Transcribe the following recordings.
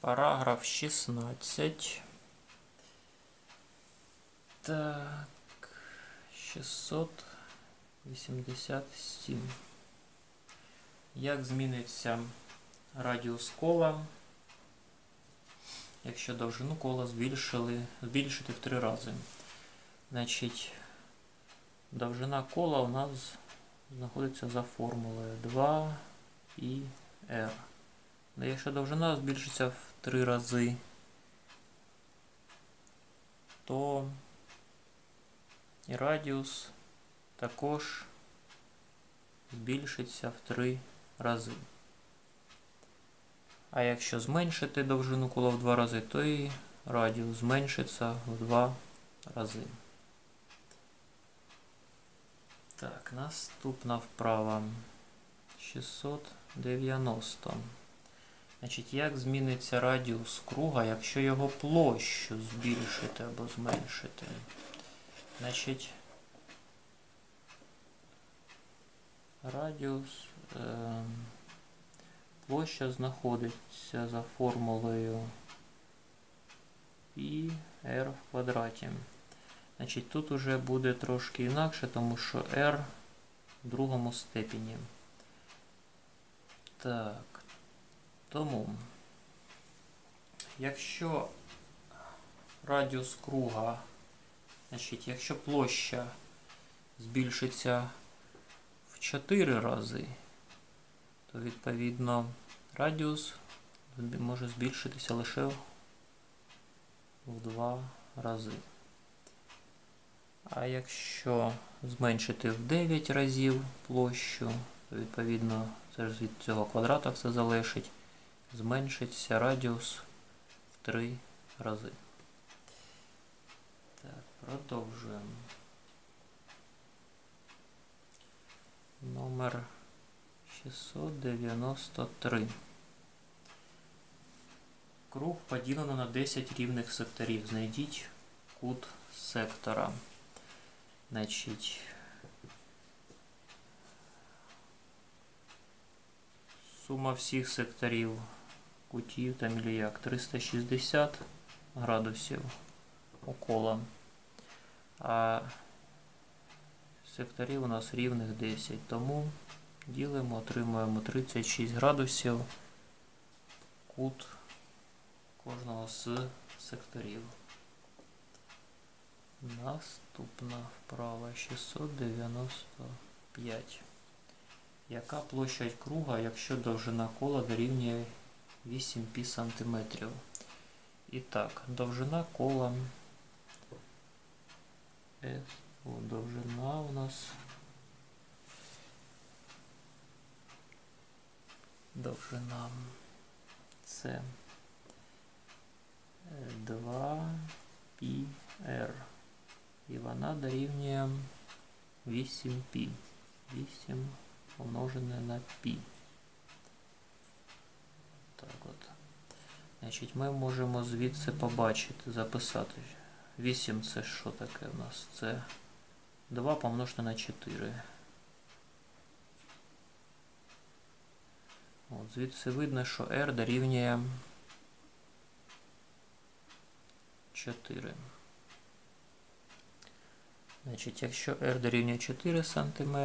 Параграф 16. Так, 687. Як зміниться радіус кола, якщо довжину кола збільшили, збільшити в три рази? Значить, довжина кола у нас знаходиться за формулою 2 і R. Якщо довжина збільшиться в три рази, то і радіус також збільшиться в три рази. А якщо зменшити довжину кола в два рази, то і радіус зменшиться в два рази. Так, наступна вправа 690. Значить, як зміниться радіус круга, якщо його площу збільшити або зменшити? Значить, радіус е, площа знаходиться за формулою π r в квадраті. Значить, тут уже буде трошки інакше, тому що r в другому степені. Так. Тому, якщо радіус круга, значить, якщо площа збільшиться в 4 рази, то відповідно радіус може збільшитися лише в 2 рази. А якщо зменшити в 9 разів площу, то відповідно це ж від цього квадрата все залежить зменшиться радіус в 3 рази. Так, продовжуємо. Номер 693. Круг поділено на 10 рівних секторів. Знайдіть кут сектора. Значить, сума всіх секторів кутів там или як 360 градусів около. А секторів у нас рівних 10. Тому ділимо, отримуємо 36 градусів кут кожного з секторів. Наступна вправа 695. Яка площадь круга, якщо довжина кола дорівнює 8 пі сантиметрів? І так, довжина кола. Е, о, довжина у нас. Довжина це 2 пі r. І вона дорівнює 8 пі. 8 помножене на π. Значить, Ми можемо звідси побачити, записати. 8 це що таке у нас? Це 2 помножити на 4. От, Звідси видно, що R дорівнює 4. Значить, якщо R дорівнює 4 см,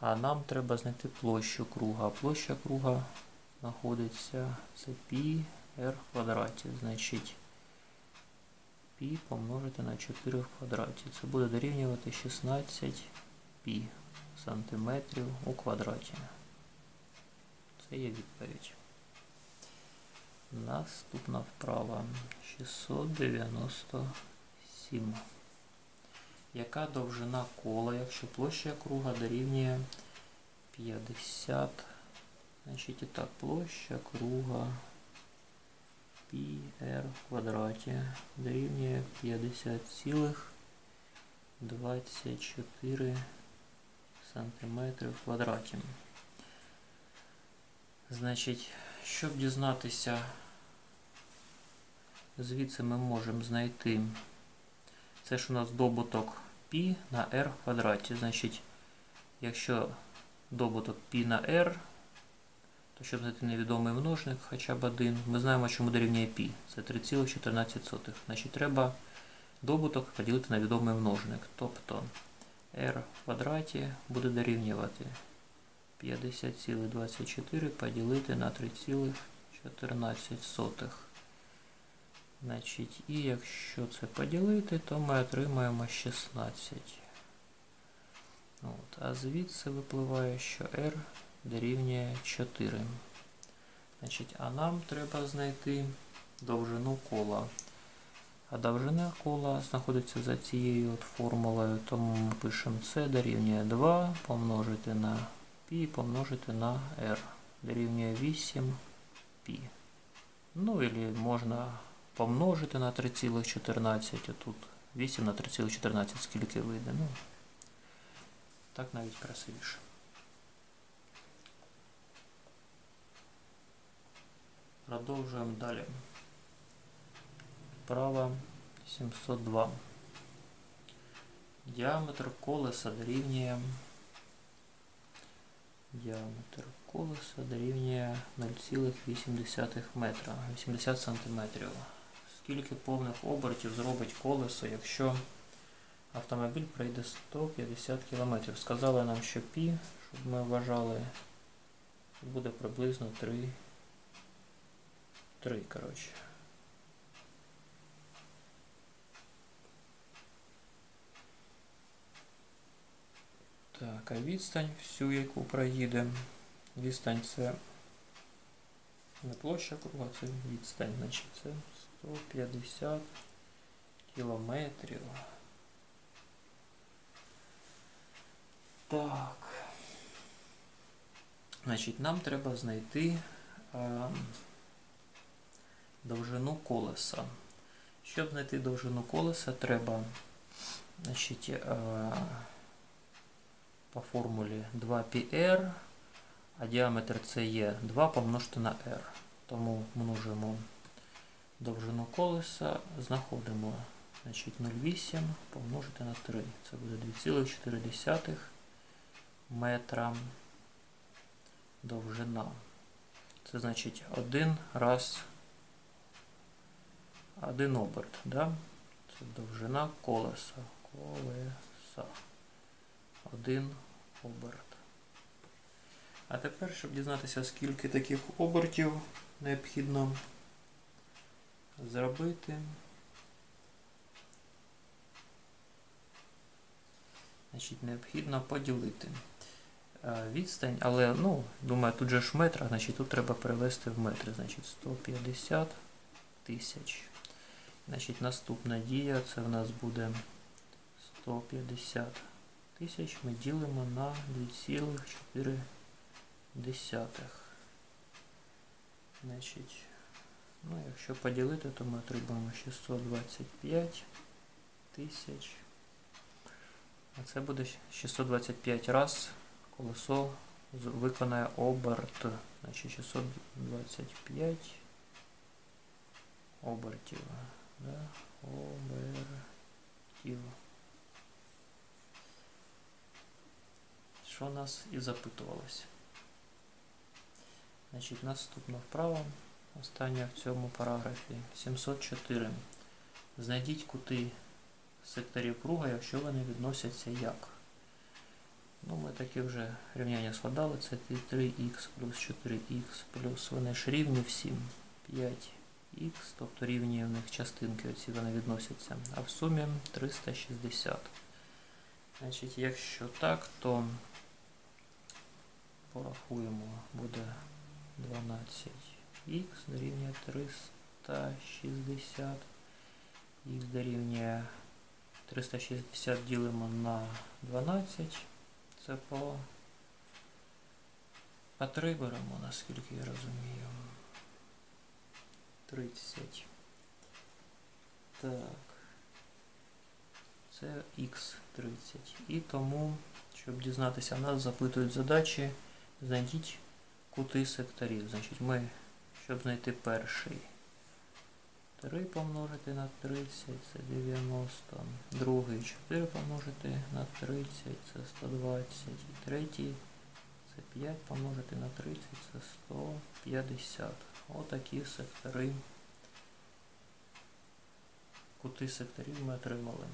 а нам треба знайти площу круга. Площа круга знаходиться це π r в квадраті. Значить π помножити на 4 в квадраті. Це буде дорівнювати 16 π сантиметрів у квадраті. Це є відповідь. Наступна вправа 697. Яка довжина кола, якщо площа круга дорівнює 50, значить і так, площа круга πr в квадраті дорівнює 50,24 см в квадраті. Значить, щоб дізнатися, звідси ми можемо знайти, це ж у нас добуток π на r в квадраті. Значить, якщо добуток π на r то щоб знайти невідомий множник хоча б один, ми знаємо, чому дорівнює π. Це 3,14. Значить, треба добуток поділити на відомий множник. Тобто r в квадраті буде дорівнювати 50,24 поділити на 3,14. Значить, і якщо це поділити, то ми отримаємо 16. От, А звідси випливає, що r дорівнює 4. Значить, А нам треба знайти довжину кола. А довжина кола знаходиться за цією от формулою, тому ми пишемо С дорівнює 2 помножити на π помножити на r. Дорівнює 8 π. Ну, і можна помножити на 3,14, а тут 8 на 3,14, скільки вийде. Ну, так навіть красивіше. Продовжуємо далі. Право 702. Діаметр колеса дорівнює діаметр колеса дорівнює 0,8 метра, 80 сантиметрів. Скільки повних обертів зробить колесо, якщо автомобіль пройде 150 км? Сказали нам, що пі, щоб ми вважали, буде приблизно 3, 3 коротше. Так, а відстань всю, яку проїде. Відстань це не площа круга, це відстань, значить це 150 кілометрів. Так. Значить, нам треба знайти а, довжину колеса. Щоб знайти довжину колеса, треба значить, а, по формулі 2πr, а діаметр це є 2 помножити на r. Тому множимо довжину колеса, знаходимо значить, 0,8 помножити на 3. Це буде 2,4 метра довжина. Це значить один раз, один оберт. Да? Це довжина колеса. Колеса. Один оберт. А тепер, щоб дізнатися, скільки таких обертів необхідно зробити, значить, необхідно поділити відстань, але, ну, думаю, тут же ж метр, значить тут треба перевести в метри, значить 150 тисяч. Значить, наступна дія, це в нас буде 150 тисяч ми ділимо на 2,4. Значить, ну, якщо поділити, то ми отримаємо 625 тисяч. А це буде 625 раз колесо виконає оберт. Значить 625 обертів. Да? Обертів. Що нас і запитувалося. Значить, наступна вправа, остання в цьому параграфі 704. Знайдіть кути секторів круга, якщо вони відносяться як. Ну, Ми такі вже рівняння складали. Це 3х плюс 4х плюс вони ж рівні всім 5х, тобто рівні в них частинки, оці вони відносяться. А в сумі 360. Значить, Якщо так, то порахуємо, буде 12х дорівнює 360. Х дорівнює 360 ділимо на 12. Це по, по 3 беремо, наскільки я розумію. 30. Так. Це Х30. І тому, щоб дізнатися, нас запитують задачі, знайдіть кути секторів. Значить, ми, щоб знайти перший, 3 помножити на 30, це 90. Другий 4 помножити на 30, це 120. І третій Це 5 помножити на 30, це 150. Отакі сектори. Кути секторів ми отримали.